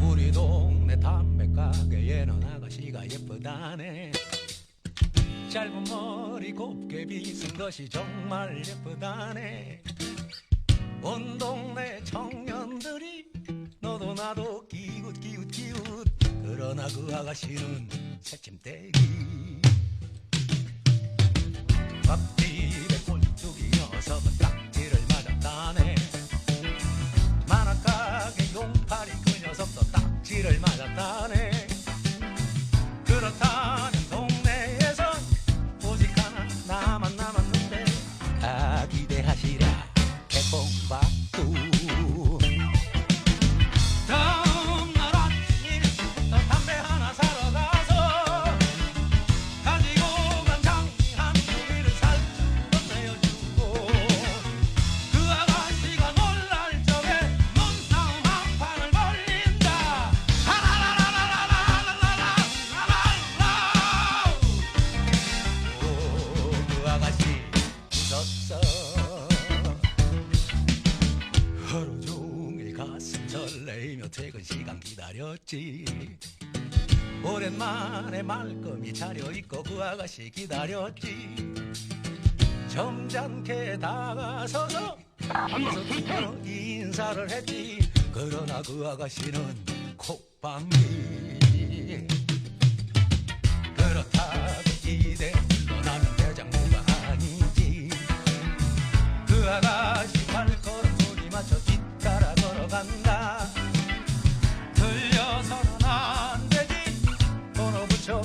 우리 동네 담배 가게에는 아가씨가 예쁘다네. 짧은 머리 곱게 빗은 것이 정말 예쁘다네. 온 동네 청년들이 너도 나도 기웃 기웃 기웃. 그러나 그 아가씨는 새침대기. 앞뒤 ma da tane 가슴 설레이며 퇴근 시간 기다렸지. 오랜만에 말끔히 차려입고 그 아가씨 기다렸지. 점잖게 다가서서 인사를 했지. 그러나 그 아가씨는 콧방귀 beso